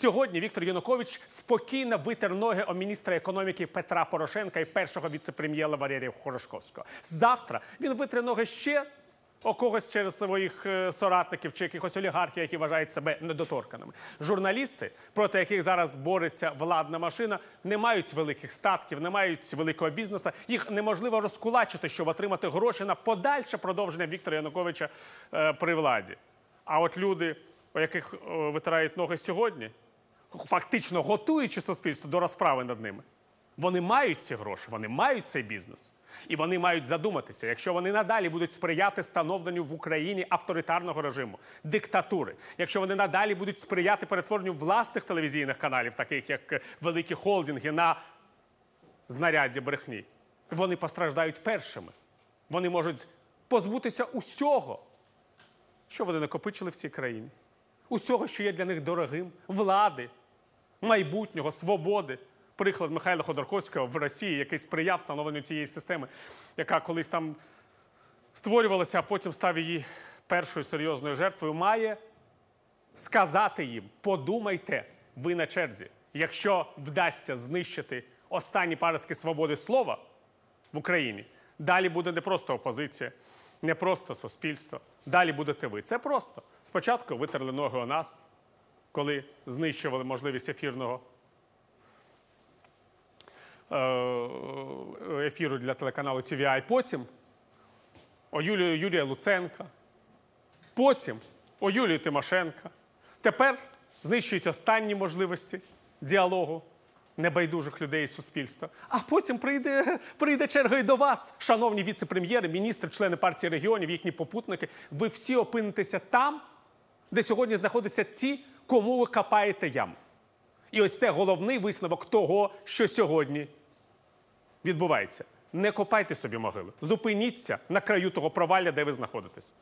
Сьогодні Віктор Янукович спокійно витер ноги о міністра економіки Петра Порошенка і першого віце-прем'єра Валерія Хорошковського. Завтра він витре ноги ще о когось через своїх е, соратників чи якихось олігархів, які вважають себе недоторканими. Журналісти, проти яких зараз бореться владна машина, не мають великих статків, не мають великого бізнесу. Їх неможливо розкулачити, щоб отримати гроші на подальше продовження Віктора Януковича е, при владі. А от люди, у яких витирають ноги сьогодні, фактично готуючи суспільство до розправи над ними, вони мають ці гроші, вони мають цей бізнес. І вони мають задуматися, якщо вони надалі будуть сприяти становленню в Україні авторитарного режиму, диктатури, якщо вони надалі будуть сприяти перетворенню власних телевізійних каналів, таких як е, великі холдинги, на знаряддя брехні, вони постраждають першими. Вони можуть позбутися усього, що вони накопичили в цій країні, усього, що є для них дорогим, влади, майбутнього, свободи. Приклад Михайла Ходорковського в Росії, який сприяв встановленню тієї системи, яка колись там створювалася, а потім став її першою серйозною жертвою, має сказати їм: подумайте, ви на черзі. Якщо вдасться знищити останні паростки свободи слова в Україні, далі буде не просто опозиція, не просто суспільство. Далі будете ви. Це просто. Спочатку витерли ноги у нас, коли знищували можливість ефірного е, ефіру для телеканалу TVI. Потім о Юлію Юрія Луценка. Потім о Юлії Тимошенка. Тепер знищують останні можливості діалогу небайдужих людей і суспільства. А потім прийде, прийде черга і до вас, шановні віце-прем'єри, міністри, члени партії регіонів, їхні попутники. Ви всі опинитеся там, де сьогодні знаходяться ті, кому ви копаєте ям. І ось це головний висновок того, що сьогодні відбувається. Не копайте собі могили. Зупиніться на краю того провалля, де ви знаходитесь.